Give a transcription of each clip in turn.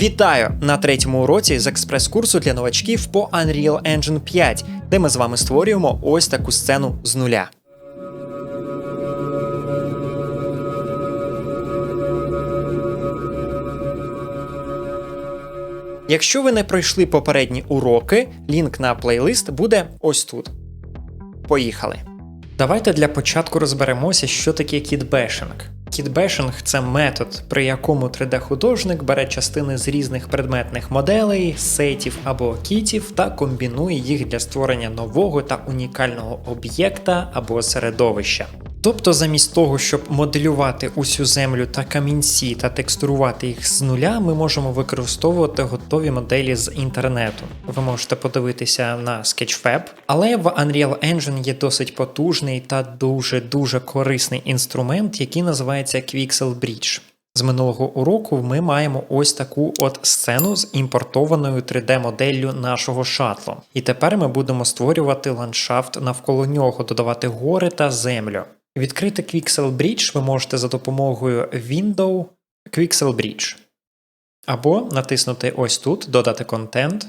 Вітаю на третьому уроці з експрес-курсу для новачків по Unreal Engine 5, де ми з вами створюємо ось таку сцену з нуля. Якщо ви не пройшли попередні уроки, лінк на плейлист буде ось тут. Поїхали. Давайте для початку розберемося, що таке кітбешинг. Кітбешинг це метод, при якому 3D-художник бере частини з різних предметних моделей, сетів або кітів та комбінує їх для створення нового та унікального об'єкта або середовища. Тобто, замість того, щоб моделювати усю землю та камінці та текстурувати їх з нуля, ми можемо використовувати готові моделі з інтернету. Ви можете подивитися на Sketchfab, але в Unreal Engine є досить потужний та дуже дуже корисний інструмент, який називається Quixel Bridge. З минулого уроку ми маємо ось таку от сцену з імпортованою 3D-моделлю нашого шатлу. І тепер ми будемо створювати ландшафт навколо нього, додавати гори та землю. Відкрити Quixel Bridge ви можете за допомогою Window Quixel Bridge. Або натиснути ось тут Додати контент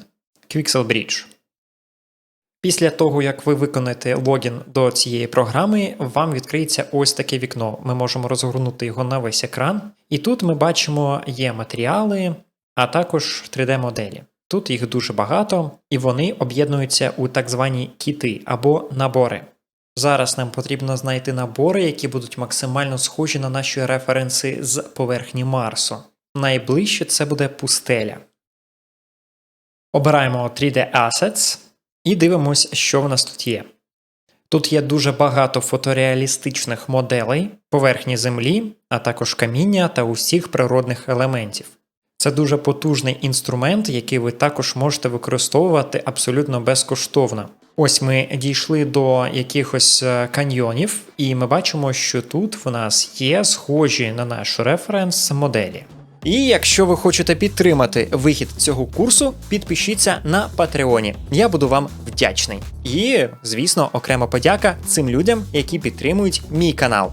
Quixel Bridge. Після того, як ви виконаєте логін до цієї програми, вам відкриється ось таке вікно. Ми можемо розгорнути його на весь екран. І тут ми бачимо є матеріали, а також 3D-моделі. Тут їх дуже багато, і вони об'єднуються у так звані кіти або набори. Зараз нам потрібно знайти набори, які будуть максимально схожі на наші референси з поверхні Марсу. Найближче це буде пустеля. Обираємо 3D Assets і дивимося, що в нас тут є. Тут є дуже багато фотореалістичних моделей, поверхні землі, а також каміння та усіх природних елементів. Це дуже потужний інструмент, який ви також можете використовувати абсолютно безкоштовно. Ось ми дійшли до якихось е, каньйонів, і ми бачимо, що тут в нас є схожі на наш референс моделі. І якщо ви хочете підтримати вихід цього курсу, підпишіться на Патреоні. Я буду вам вдячний. І, звісно, окрема подяка цим людям, які підтримують мій канал.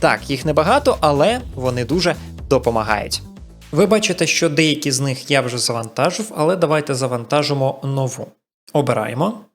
Так, їх небагато, але вони дуже допомагають. Ви бачите, що деякі з них я вже завантажив, але давайте завантажимо нову. Обираємо.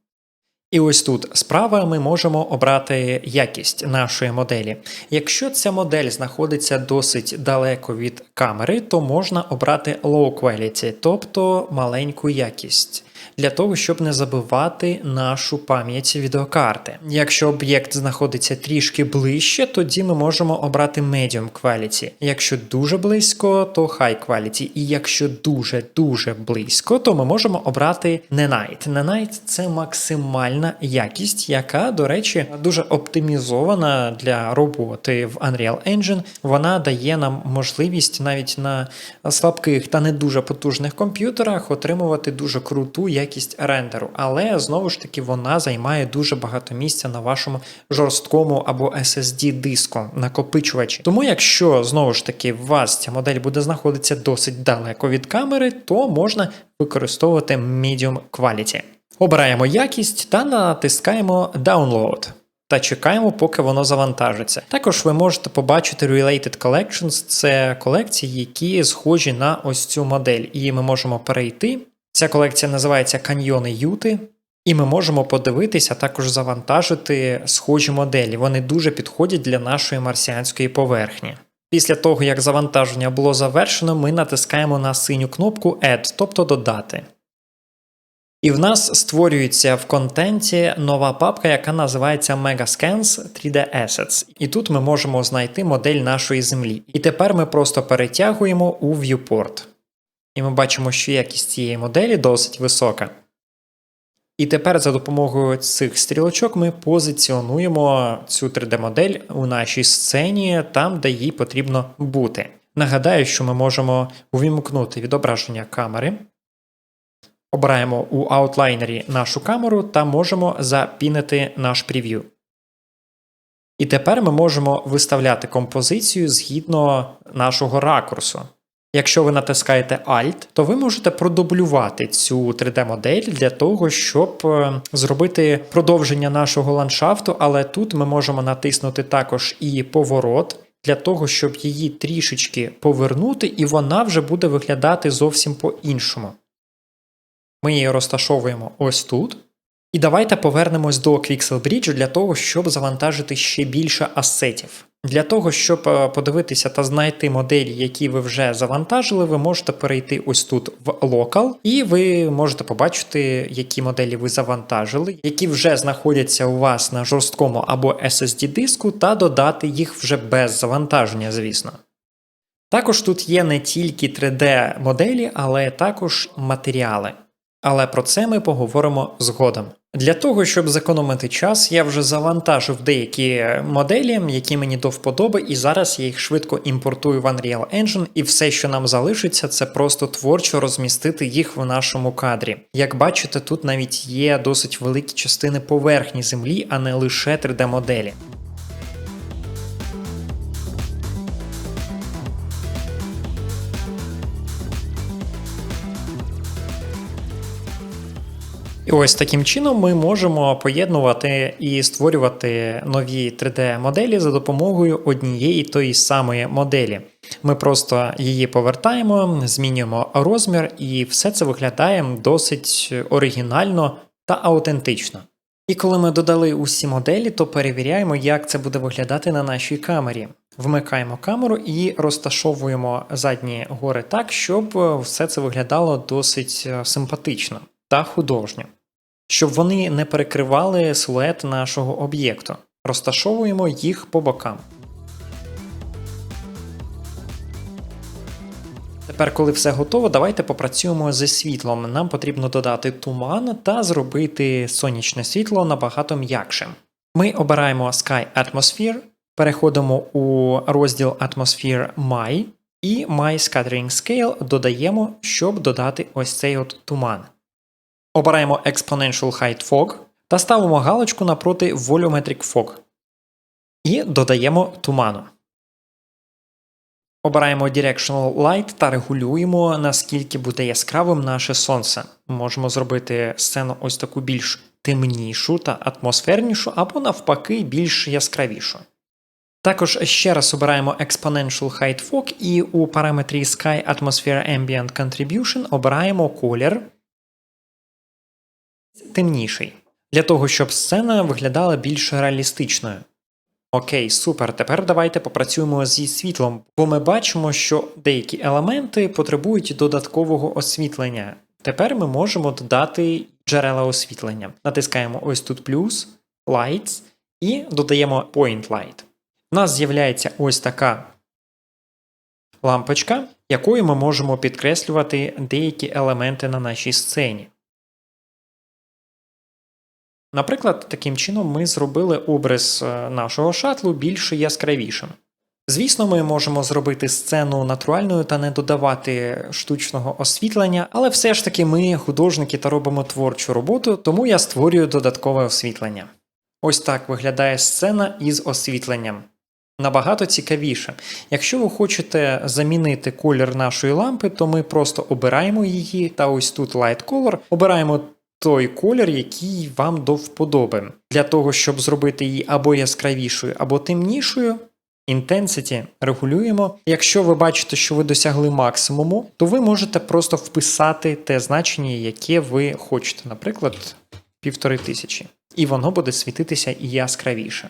І ось тут справа ми можемо обрати якість нашої моделі. Якщо ця модель знаходиться досить далеко від камери, то можна обрати low quality, тобто маленьку якість. Для того, щоб не забивати нашу пам'ять відеокарти. Якщо об'єкт знаходиться трішки ближче, тоді ми можемо обрати medium quality. Якщо дуже близько, то high quality. І якщо дуже-дуже близько, то ми можемо обрати Nanite. Nanite – це максимальна якість, яка, до речі, дуже оптимізована для роботи в Unreal Engine. Вона дає нам можливість навіть на слабких та не дуже потужних комп'ютерах отримувати дуже круту якість рендеру, але знову ж таки вона займає дуже багато місця на вашому жорсткому або SSD диску накопичувачі. Тому, якщо знову ж таки у вас ця модель буде знаходитися досить далеко від камери, то можна використовувати Medium Quality. Обираємо якість та натискаємо Download. Та чекаємо, поки воно завантажиться. Також ви можете побачити Related Collections, це колекції, які схожі на ось цю модель, і ми можемо перейти. Ця колекція називається Каньйони Юти, і ми можемо подивитися, також завантажити схожі моделі. Вони дуже підходять для нашої марсіанської поверхні. Після того, як завантаження було завершено, ми натискаємо на синю кнопку Add, тобто додати. І в нас створюється в контенті нова папка, яка називається Megascans 3D Assets. І тут ми можемо знайти модель нашої землі. І тепер ми просто перетягуємо у viewport. І ми бачимо, що якість цієї моделі досить висока. І тепер за допомогою цих стрілочок ми позиціонуємо цю 3D-модель у нашій сцені там, де їй потрібно бути. Нагадаю, що ми можемо увімкнути відображення камери. Обираємо у аутлайнері нашу камеру та можемо запінити наш прев'ю. І тепер ми можемо виставляти композицію згідно нашого ракурсу. Якщо ви натискаєте Alt, то ви можете продублювати цю 3D-модель для того, щоб е, зробити продовження нашого ландшафту, але тут ми можемо натиснути також і поворот. для того, щоб її трішечки повернути, і вона вже буде виглядати зовсім по-іншому. Ми її розташовуємо ось тут. І давайте повернемось до Quixel Bridge для того, щоб завантажити ще більше асетів. Для того, щоб е, подивитися та знайти моделі, які ви вже завантажили, ви можете перейти ось тут в Local, і ви можете побачити, які моделі ви завантажили, які вже знаходяться у вас на жорсткому або SSD диску, та додати їх вже без завантаження, звісно. Також тут є не тільки 3D-моделі, але також матеріали. Але про це ми поговоримо згодом. Для того, щоб зекономити час, я вже завантажив деякі моделі, які мені до вподоби, і зараз я їх швидко імпортую в Unreal Engine, і все, що нам залишиться, це просто творчо розмістити їх в нашому кадрі. Як бачите, тут навіть є досить великі частини поверхні землі, а не лише 3D-моделі. Ось таким чином ми можемо поєднувати і створювати нові 3D-моделі за допомогою однієї тої самої моделі. Ми просто її повертаємо, змінюємо розмір, і все це виглядає досить оригінально та аутентично. І коли ми додали усі моделі, то перевіряємо, як це буде виглядати на нашій камері. Вмикаємо камеру і розташовуємо задні гори так, щоб все це виглядало досить симпатично та художньо. Щоб вони не перекривали силует нашого об'єкту. Розташовуємо їх по бокам. Тепер, коли все готово, давайте попрацюємо зі світлом. Нам потрібно додати туман та зробити сонячне світло набагато м'якшим. Ми обираємо Sky Atmosphere, переходимо у розділ Atmosphere My і My Scattering Scale додаємо, щоб додати ось цей от туман. Обираємо Exponential Height Fog та ставимо галочку напроти Volumetric Fog. І додаємо туману. Обираємо Directional Light та регулюємо, наскільки буде яскравим наше сонце. Можемо зробити сцену ось таку більш темнішу та атмосфернішу, або навпаки більш яскравішу. Також ще раз обираємо Exponential Height Fog і у параметрі Sky Atmosphere Ambient Contribution обираємо колір темніший, для того, щоб сцена виглядала більш реалістичною. Окей, супер. Тепер давайте попрацюємо зі світлом, бо ми бачимо, що деякі елементи потребують додаткового освітлення. Тепер ми можемо додати джерела освітлення. Натискаємо ось тут плюс, Lights і додаємо Point Light. У нас з'являється ось така лампочка, якою ми можемо підкреслювати деякі елементи на нашій сцені. Наприклад, таким чином ми зробили образ е, нашого шатлу більш яскравішим. Звісно, ми можемо зробити сцену натуральною та не додавати штучного освітлення, але все ж таки ми художники та робимо творчу роботу, тому я створюю додаткове освітлення. Ось так виглядає сцена із освітленням. Набагато цікавіше. Якщо ви хочете замінити колір нашої лампи, то ми просто обираємо її, та ось тут Light Color, обираємо той колір, який вам до вподоби. Для того, щоб зробити її або яскравішою, або темнішою. Intensity регулюємо. Якщо ви бачите, що ви досягли максимуму, то ви можете просто вписати те значення, яке ви хочете, наприклад, півтори тисячі. І воно буде світитися і яскравіше.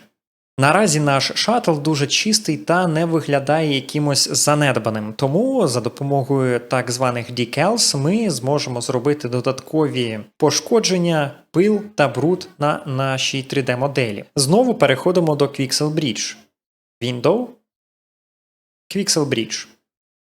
Наразі наш шаттл дуже чистий та не виглядає якимось занедбаним, тому за допомогою так званих decals ми зможемо зробити додаткові пошкодження, пил та бруд на нашій 3D-моделі. Знову переходимо до Quixel Bridge. Window, Quixel Bridge.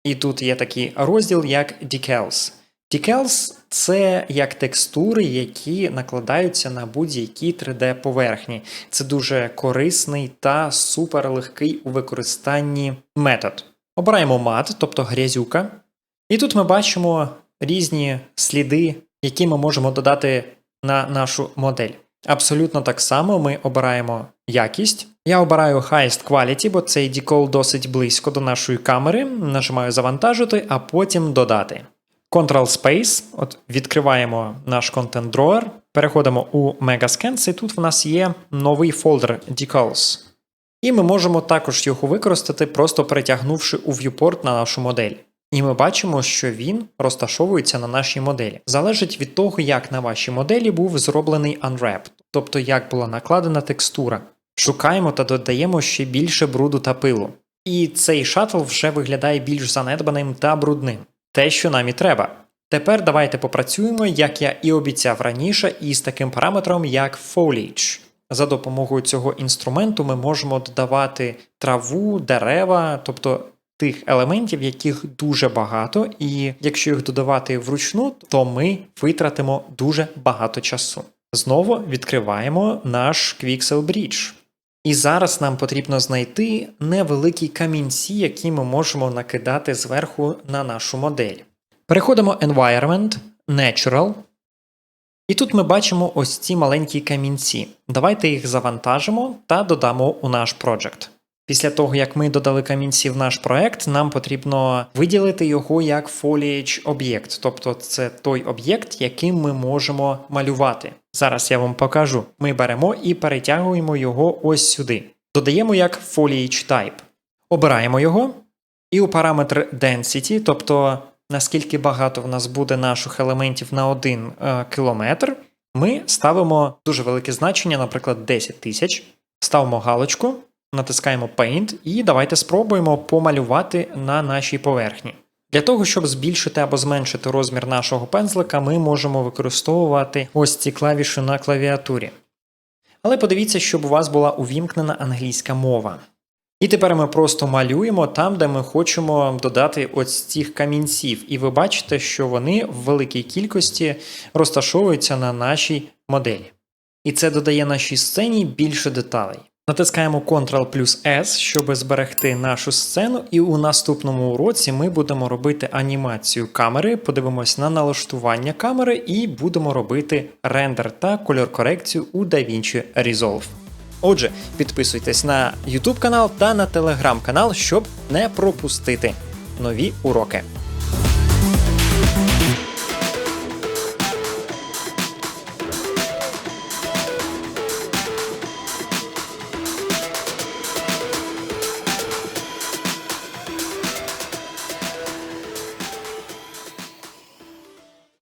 І тут є такий розділ як Decals. Decals – це як текстури, які накладаються на будь-які 3D-поверхні. Це дуже корисний та суперлегкий у використанні метод. Обираємо мат, тобто грязюка. І тут ми бачимо різні сліди, які ми можемо додати на нашу модель. Абсолютно так само ми обираємо якість. Я обираю Highest Quality, бо цей декол досить близько до нашої камери. Нажимаю завантажити, а потім додати. Ctrl-Space, от відкриваємо наш Content Drawer, переходимо у Megascans, і тут в нас є новий фолдер Decals. І ми можемо також його використати, просто перетягнувши у viewport на нашу модель. І ми бачимо, що він розташовується на нашій моделі. Залежить від того, як на вашій моделі був зроблений unwrap, тобто як була накладена текстура. Шукаємо та додаємо ще більше бруду та пилу. І цей шаттл вже виглядає більш занедбаним та брудним. Те, що нам і треба. Тепер давайте попрацюємо, як я і обіцяв раніше, із таким параметром, як foliage. За допомогою цього інструменту ми можемо додавати траву, дерева, тобто тих елементів, яких дуже багато, і якщо їх додавати вручну, то ми витратимо дуже багато часу. Знову відкриваємо наш Quixel Bridge. І зараз нам потрібно знайти невеликі камінці, які ми можемо накидати зверху на нашу модель. Переходимо Environment, Natural. І тут ми бачимо ось ці маленькі камінці. Давайте їх завантажимо та додамо у наш проект. Після того, як ми додали камінці в наш проект, нам потрібно виділити його як foliage об'єкт, тобто це той об'єкт, яким ми можемо малювати. Зараз я вам покажу. Ми беремо і перетягуємо його ось сюди. Додаємо як foliage type. Обираємо його, і у параметр density, тобто наскільки багато в нас буде наших елементів на 1 е, кілометр, ми ставимо дуже велике значення, наприклад, 10 тисяч, ставимо галочку, натискаємо Paint і давайте спробуємо помалювати на нашій поверхні. Для того, щоб збільшити або зменшити розмір нашого пензлика, ми можемо використовувати ось ці клавіші на клавіатурі. Але подивіться, щоб у вас була увімкнена англійська мова. І тепер ми просто малюємо там, де ми хочемо додати ось цих камінців. І ви бачите, що вони в великій кількості розташовуються на нашій моделі. І це додає нашій сцені більше деталей. Натискаємо Ctrl плюс S, щоб зберегти нашу сцену, і у наступному уроці ми будемо робити анімацію камери, подивимось на налаштування камери і будемо робити рендер та кольор-корекцію у DaVinci Resolve. Отже, підписуйтесь на YouTube канал та на Telegram канал, щоб не пропустити нові уроки.